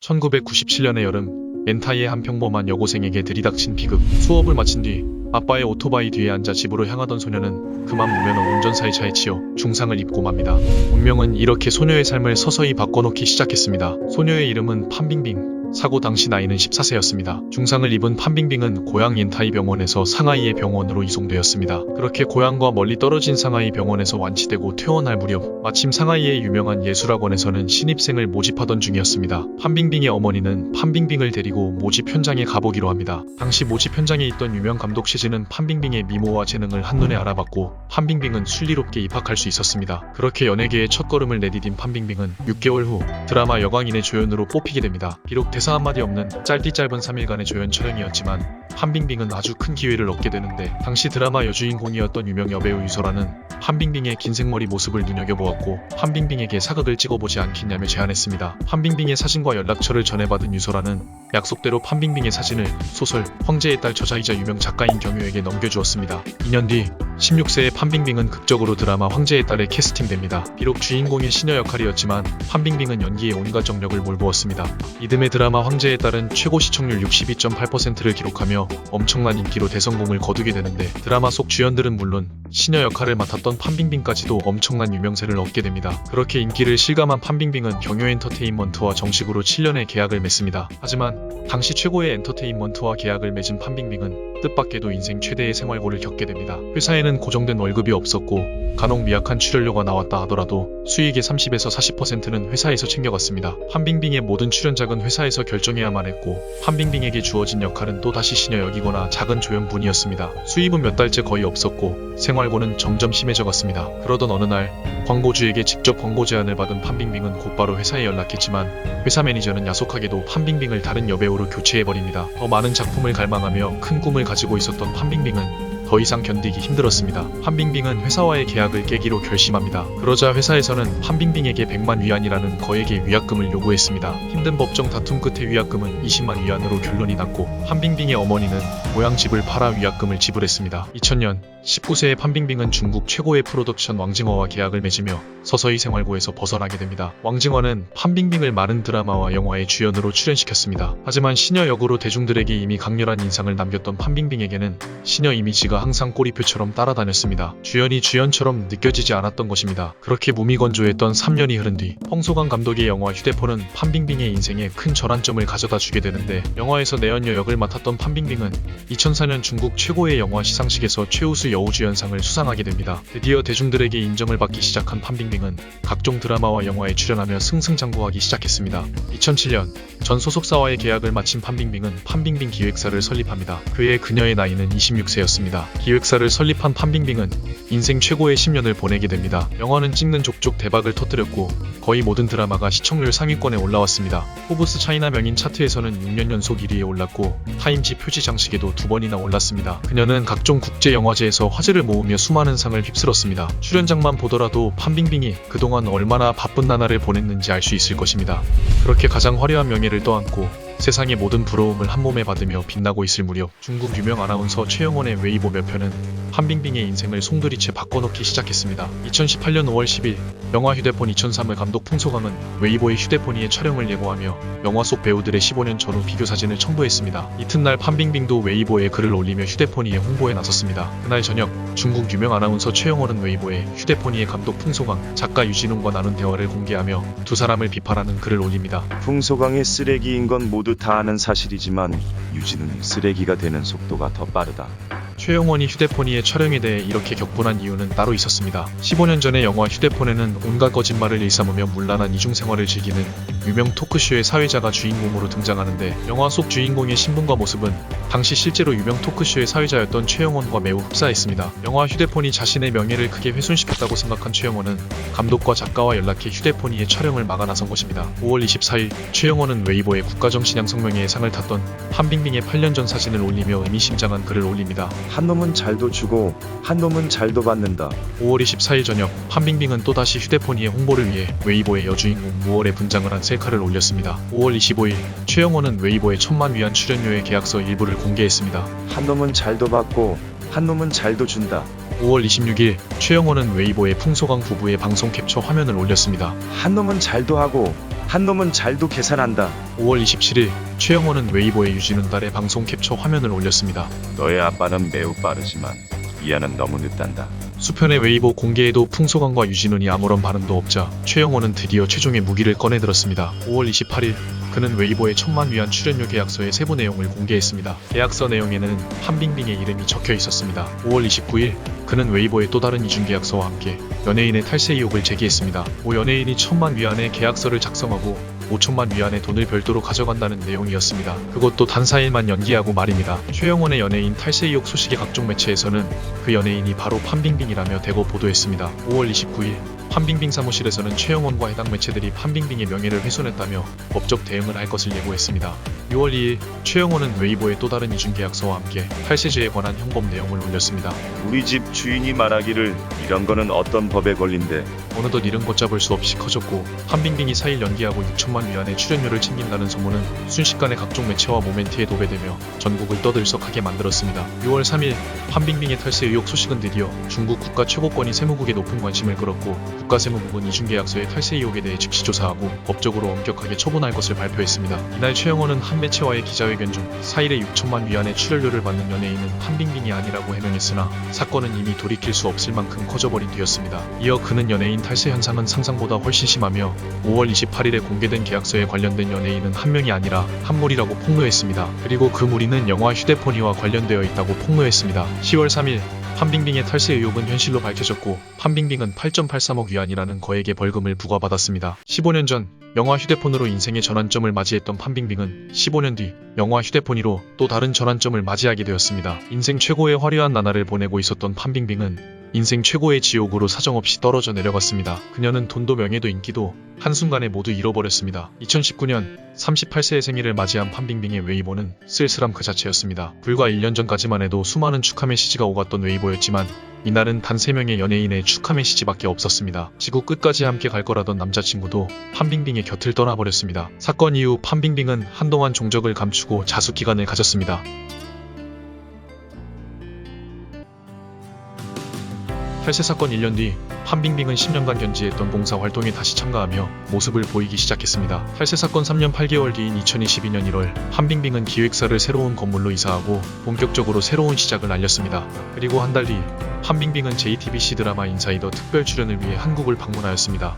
1997년의 여름 엔타이의 한 평범한 여고생에게 들이닥친 비극 수업을 마친 뒤 아빠의 오토바이 뒤에 앉아 집으로 향하던 소녀는 그만 무면허 운전사의 차에 치여 중상을 입고 맙니다. 운명은 이렇게 소녀의 삶을 서서히 바꿔놓기 시작했습니다. 소녀의 이름은 판빙빙 사고 당시 나이는 14세였습니다. 중상을 입은 판빙빙은 고향 옌타이 병원에서 상하이의 병원으로 이송되었습니다. 그렇게 고향과 멀리 떨어진 상하이 병원에서 완치되고 퇴원할 무렵 마침 상하이의 유명한 예술학원에서는 신입생을 모집하던 중이었습니다. 판빙빙의 어머니는 판빙빙을 데리고 모집 현장에 가보기로 합니다. 당시 모집 현장에 있던 유명 감독 시즈는 판빙빙의 미모와 재능을 한눈에 알아봤고 판빙빙은 순리롭게 입학할 수 있었습니다. 그렇게 연예계의 첫걸음을 내디딘 판빙빙은 6개월 후 드라마 여광인의 조연으로 뽑히게 됩니다. 비록 대사 한마디 없는 짧디 짧은 3일간의 조연 촬영이었지만 판빙빙은 아주 큰 기회를 얻게 되는데 당시 드라마 여주인공이었던 유명 여배우 유소라는 판빙빙의 긴 생머리 모습을 눈여겨보았고 판빙빙에게 사극을 찍어보지 않겠냐며 제안했습니다. 판빙빙의 사진과 연락처를 전해받은 유소라는 약속대로 판빙빙의 사진을 소설 황제의 딸 저자이자 유명 작가인 경유에게 넘겨주었습니다. 2년 뒤 16세의 판빙빙은 극적으로 드라마 황제의 딸에 캐스팅됩니다. 비록 주인공의 시녀 역할이었지만 판빙빙은 연기에 온갖 정력을 몰부었습니다. 이듬해 드라마 황제의 딸은 최고 시청률 62.8%를 기록하며 엄청난 인기로 대성공을 거두게 되는데 드라마 속 주연들은 물론 시녀 역할을 맡았던 판빙빙까지도 엄청난 유명세를 얻게 됩니다. 그렇게 인기를 실감한 판빙빙은 경요 엔터테인먼트와 정식으로 7년의 계약을 맺습니다. 하지만 당시 최고의 엔터테인먼트와 계약을 맺은 판빙빙은 뜻밖에도 인생 최대의 생활고를 겪게 됩니다. 회사에는 고정된 월급이 없었고 간혹 미약한 출연료가 나왔다 하더라도 수익의 30에서 40%는 회사에서 챙겨갔습니다. 판빙빙의 모든 출연작은 회사에서 결정해야만 했고 판빙빙에게 주어진 역할은 또다시 시녀 역이거나 작은 조연분이었습니다. 수입은 몇 달째 거의 없었고 생활고는 점점 심해져갔습니다. 그러던 어느 날 광고주에게 직접 광고 제안을 받은 판빙빙은 곧바로 회사에 연락했지만 회사 매니저는 야속하게도 판빙빙을 다른 여배우로 교체해버립니다. 더 많은 작품을 갈망하며 큰 꿈을 가지고 있었던 판빙빙은 더 이상 견디기 힘들었습니다. 판빙빙은 회사와의 계약을 깨기로 결심합니다. 그러자 회사에서는 판빙빙에게 100만 위안이라는 거액의 위약금을 요구했습니다. 힘든 법정 다툼 끝에 위약금은 20만 위안으로 결론이 났고 판빙빙의 어머니는 고향 집을 팔아 위약금을 지불했습니다. 2000년 19세의 판빙빙은 중국 최고의 프로덕션 왕징어와 계약을 맺으며 서서히 생활고에서 벗어나게 됩니다. 왕징어는 판빙빙을 많은 드라마와 영화의 주연으로 출연시켰습니다. 하지만 시녀 역으로 대중들에게 이미 강렬한 인상을 남겼던 판빙빙에게는 시녀 이미지가 항상 꼬리표처럼 따라다녔습니다. 주연이 주연처럼 느껴지지 않았던 것입니다. 그렇게 무미건조했던 3년이 흐른 뒤 홍소강 감독의 영화 휴대폰은 판빙빙의 인생에 큰 전환점을 가져다 주게 되는데 영화에서 내연녀 역을 맡았던 판빙빙은 2004년 중국 최고의 영화 시상식에서 최우수 여 우주연상을 수상하게 됩니다. 드디어 대중들에게 인정을 받기 시작한 판빙빙은 각종 드라마와 영화에 출연하며 승승장구하기 시작했습니다. 2007년 전 소속사와의 계약을 마친 판빙빙은 판빙빙 기획사를 설립합니다. 그해 그녀의 나이는 26세였습니다. 기획사를 설립한 판빙빙은 인생 최고의 10년을 보내게 됩니다. 영화는 찍는 족족 대박을 터뜨렸고 거의 모든 드라마가 시청률 상위권에 올라왔습니다. 포브스 차이나 명인 차트에서는 6년 연속 1위에 올랐고 타임지 표지 장식에도 두 번이나 올랐습니다. 그녀는 각종 국제 영화제에서 화제를 모으며 수많은 상을 휩쓸었습니다. 출연작만 보더라도 판빙빙이 그동안 얼마나 바쁜 나날을 보냈는지 알 수 있을 것입니다. 그렇게 가장 화려한 명예를 떠안고 세상의 모든 부러움을 한 몸에 받으며 빛나고 있을 무렵 중국 유명 아나운서 최영원의 웨이보 몇 편은 판빙빙의 인생을 송두리째 바꿔놓기 시작했습니다. 2018년 5월 10일 영화 휴대폰 2003을 감독 풍소강은 웨이보의 휴대폰이의 촬영을 예고하며 영화 속 배우들의 15년 전후 비교 사진을 첨부했습니다. 이튿날 판빙빙도 웨이보에 글을 올리며 휴대폰이의 홍보에 나섰습니다. 그날 저녁 중국 유명 아나운서 최영원은 웨이보에 휴대폰이의 감독 풍소강, 작가 유진웅과 나눈 대화를 공개하며 두 사람을 비판하는 글을 올립니다. 풍소강이 쓰레기인 건 모두 다 아는 사실이지만 유진은 쓰레기가 되는 속도가 더 빠르다. 최영원이 휴대폰이의 촬영에 대해 이렇게 격분한 이유는 따로 있었습니다. 15년 전의 영화 휴대폰에는 온갖 거짓말을 일삼으며 문란한 이중생활을 즐기는 유명 토크쇼의 사회자가 주인공으로 등장하는데 영화 속 주인공의 신분과 모습은 당시 실제로 유명 토크쇼의 사회자였던 최영원과 매우 흡사했습니다. 영화 휴대폰이 자신의 명예를 크게 훼손시켰다고 생각한 최영원은 감독과 작가와 연락해 휴대폰이의 촬영을 막아 나선 것입니다. 5월 24일 최영원은 웨이보에 국가정신양 성명회에 상을 탔던 한빙빙의 8년 전 사진을 올리며 의미심장한 글을 올립니다. 한 놈은 잘도 주고 한 놈은 잘도 받는다. 5월 24일 저녁 판빙빙은 또다시 휴대폰이의 홍보를 위해 웨이보의 여주인공 무월에 분장을 한 셀카를 올렸습니다. 5월 25일 최영원은 웨이보의 천만 위안 출연료의 계약서 일부를 공개했습니다. 한 놈은 잘도 받고 한 놈은 잘도 준다. 5월 26일 최영원은 웨이보의 풍소강 부부의 방송 캡처 화면을 올렸습니다. 한 놈은 잘도 하고 한 놈은 잘도 계산한다. 5월 27일 최영원은 웨이보에 유진은 달의 방송 캡처 화면을 올렸습니다. 너의 아빠는 매우 빠르지만 이하는 너무 늦단다. 수편의 웨이보 공개에도 풍소강과 유진훈이 아무런 반응도 없자 최영원은 드디어 최종의 무기를 꺼내들었습니다. 5월 28일 그는 웨이보의 천만 위안 출연료 계약서의 세부 내용을 공개했습니다. 계약서 내용에는 한빙빙의 이름이 적혀 있었습니다. 5월 29일 그는 웨이보의 또 다른 이중 계약서와 함께 연예인의 탈세 의혹을 제기했습니다. 오 연예인이 천만 위안의 계약서를 작성하고 5천만 위안의 돈을 별도로 가져간다는 내용이었습니다. 그것도 단 4일만 연기하고 말입니다. 최영원의 연예인 탈세 의혹 소식의 각종 매체에서는 그 연예인이 바로 판빙빙이라며 대거 보도했습니다. 5월 29일 판빙빙 사무실에서는 최영원과 해당 매체들이 판빙빙의 명예를 훼손했다며 법적 대응을 할 것을 예고했습니다. 6월 2일 최영원은 웨이보의 또 다른 이중 계약서와 함께 탈세죄에 관한 형법 내용을 올렸습니다. 우리 집 주인이 말하기를 이런 거는 어떤 법에 걸린대. 어느덧 이름 걷잡을 수 없이 커졌고 한빙빙이 4일 연기하고 6천만 위안의 출연료를 챙긴다는 소문은 순식간에 각종 매체와 모멘트에 도배되며 전국을 떠들썩하게 만들었습니다. 6월 3일 한빙빙의 탈세 의혹 소식은 드디어 중국 국가 최고권위 세무국의 높은 관심을 끌었고 국가세무국은 이중계약서의 탈세 의혹에 대해 즉시 조사하고 법적으로 엄격하게 처분할 것을 발표했습니다. 이날 최영원은 한 매체와의 기자회견 중 4일에 6천만 위안의 출연료를 받는 연예인은 한빙빙이 아니라고 해명했으나 사건은 이미 돌이킬 수 없을 만큼 커져버린 뒤였습니다. 이어 그는 연예인 탈세 현상은 상상보다 훨씬 심하며 5월 28일에 공개된 계약서에 관련된 연예인은 한 명이 아니라 한 무리라고 폭로했습니다. 그리고 그 무리는 영화 휴대폰이와 관련되어 있다고 폭로했습니다. 10월 3일 판빙빙의 탈세 의혹은 현실로 밝혀졌고 판빙빙은 8.83억 위안이라는 거액의 벌금을 부과받았습니다. 15년 전 영화 휴대폰으로 인생의 전환점을 맞이했던 판빙빙은 15년 뒤 영화 휴대폰으로 또 다른 전환점을 맞이하게 되었습니다. 인생 최고의 화려한 나날을 보내고 있었던 판빙빙은 인생 최고의 지옥으로 사정없이 떨어져 내려갔습니다. 그녀는 돈도 명예도 인기도 한순간에 모두 잃어버렸습니다. 2019년 38세의 생일을 맞이한 판빙빙의 웨이보는 쓸쓸함 그 자체였습니다. 불과 1년 전까지만 해도 수많은 축하 메시지가 오갔던 웨이보였지만 이날은 단 3명의 연예인의 축하 메시지밖에 없었습니다. 지구 끝까지 함께 갈 거라던 남자친구도 판빙빙의 곁을 떠나버렸습니다. 사건 이후 판빙빙은 한동안 종적을 감추고 자숙 기간을 가졌습니다. 탈세 사건 1년 뒤 판빙빙은 10년간 견지했던 봉사 활동에 다시 참가하며 모습을 보이기 시작했습니다. 탈세 사건 3년 8개월 뒤인 2022년 1월 판빙빙은 기획사를 새로운 건물로 이사하고 본격적으로 새로운 시작을 알렸습니다. 그리고 한 달 뒤 판빙빙은 JTBC 드라마 인사이더 특별 출연을 위해 한국을 방문하였습니다.